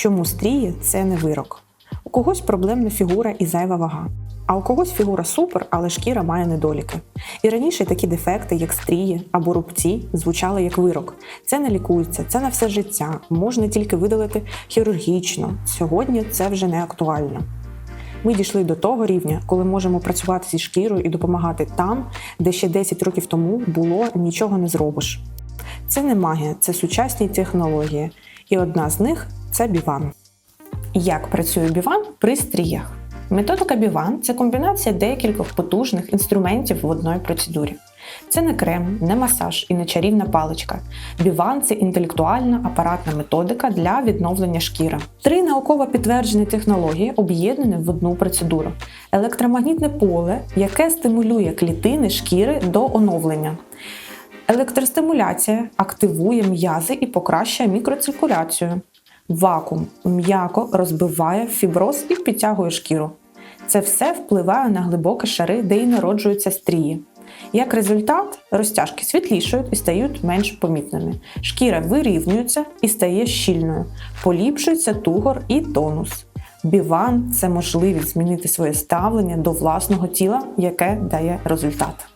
Чому стрії це не вирок? У когось проблемна фігура і зайва вага. А у когось фігура супер, але шкіра має недоліки. І раніше такі дефекти, як стрії або рубці, звучали як вирок. Це не лікується, це на все життя, можна тільки видалити хірургічно. Сьогодні це вже не актуально. Ми дійшли до того рівня, коли можемо працювати зі шкірою і допомагати там, де ще 10 років тому було нічого не зробиш. Це не магія, це сучасні технології, і одна з них це біван. Як працює біван при стріях? Методика біван це комбінація декількох потужних інструментів в одній процедурі. Це не крем, не масаж і не чарівна паличка. Біван це інтелектуальна апаратна методика для відновлення шкіри. Три науково підтверджені технології об'єднані в одну процедуру: електромагнітне поле, яке стимулює клітини шкіри до оновлення. Електростимуляція активує м'язи і покращує мікроциркуляцію. Вакуум м'яко розбиває фіброз і підтягує шкіру. Це все впливає на глибокі шари, де і народжуються стрії. Як результат, розтяжки світлішають і стають менш помітними. Шкіра вирівнюється і стає щільною, поліпшується тугор і тонус. Біван це можливість змінити своє ставлення до власного тіла, яке дає результат.